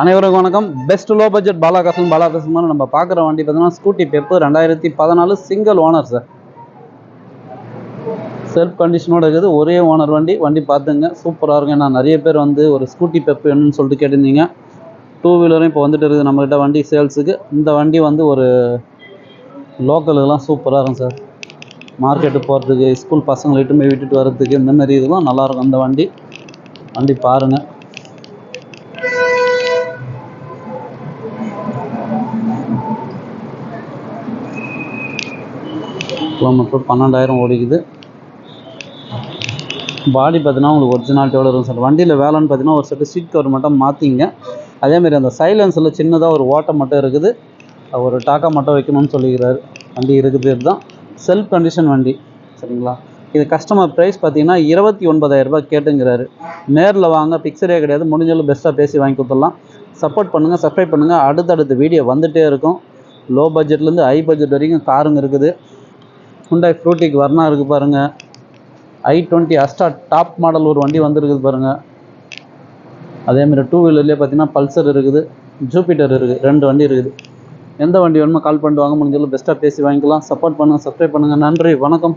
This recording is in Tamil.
அனைவருக்கும் வணக்கம். பெஸ்ட் லோ பட்ஜெட் பாலாகாசன் பாலாகாசன் நம்ம பார்க்குற வண்டி பார்த்தீங்கன்னா ஸ்கூட்டி பெப்பு ரெண்டாயிரத்தி பதினாலு சிங்கிள் ஓனர் சார் செல்ஃப் கண்டிஷனோட இருக்குது. ஒரே ஓனர் வண்டி. வண்டி பார்த்துங்க. சூப்பராக இருக்கும். ஏன்னா நிறைய பேர் வந்து ஒரு ஸ்கூட்டி பெப்பு வேணும்னு சொல்லிட்டு கேட்டிருந்தீங்க. டூ வீலரும் இப்போ வந்துட்டு இருக்குது நம்மகிட்ட வண்டி சேல்ஸுக்கு இந்த வண்டி வந்து ஒரு லோக்கலுக்கெல்லாம் சூப்பராக இருக்கும் சார் மார்க்கெட்டு போகிறதுக்கு ஸ்கூல் பசங்களை இட்டுமே விட்டுட்டு வர்றதுக்கு இந்த மாதிரி இதெல்லாம் நல்லாயிருக்கும் அந்த வண்டி. வண்டி பாருங்கள் கிலோமீட்டர் பன்னெண்டாயிரம் ஓடிக்குது. பாடி பார்த்தீங்கன்னா உங்களுக்கு ஒரிஜினாலிட்டியோட இருக்கும் சார் வண்டியில் வேலைன்னு பார்த்தீங்கன்னா ஒரு செட்டு சீட் கவர் மட்டும் மாற்றிங்க அதேமாரி அந்த சைலன்ஸில் சின்னதாக ஒரு ஓட்டை மட்டும் இருக்குது. ஒரு டாக்கா மட்டும் வைக்கணும்னு சொல்லிக்கிறாரு. வண்டி இருக்குது தான் செல்ஃப் கண்டிஷன் வண்டி. சரிங்களா? இது கஸ்டமர் ப்ரைஸ் பார்த்தீங்கன்னா இருபத்தி ஒன்பதாயிரரூபா கேட்டுங்கிறாரு. நேரில் வாங்க பிக்சரே கிடையாது. முடிஞ்சளவு பெஸ்ட்டாக பேசி வாங்கி கொடுத்துடலாம். சப்போர்ட் பண்ணுங்கள் சப்ஸ்கிரைப் பண்ணுங்கள் அடுத்தடுத்த வீடியோ வந்துகிட்டே இருக்கும். லோ பட்ஜெட்லேருந்து ஹை பட்ஜெட் வரைக்கும் காருங்க இருக்குது. ஹுண்டாய் ஃப்ரூட்டிக்கு வர்ணா இருக்குது பாருங்கள் I twenty Asta top model ஒரு வண்டி வந்திருக்குது பாருங்கள் அதேமாதிரி டூ வீலர்லேயே பார்த்தீங்கன்னா பல்சர் இருக்குது. ஜூபிட்டர் இருக்குது. ரெண்டு வண்டி இருக்குது. எந்த வண்டி வேணுமோ கால் பண்ணிட்டு வாங்க. முடிஞ்சளவு பெஸ்ட்டாக பேசி வாங்கிக்கலாம். சப்போர்ட் பண்ணுங்கள் சப்ஸ்கிரைப் பண்ணுங்கள் நன்றி. வணக்கம்.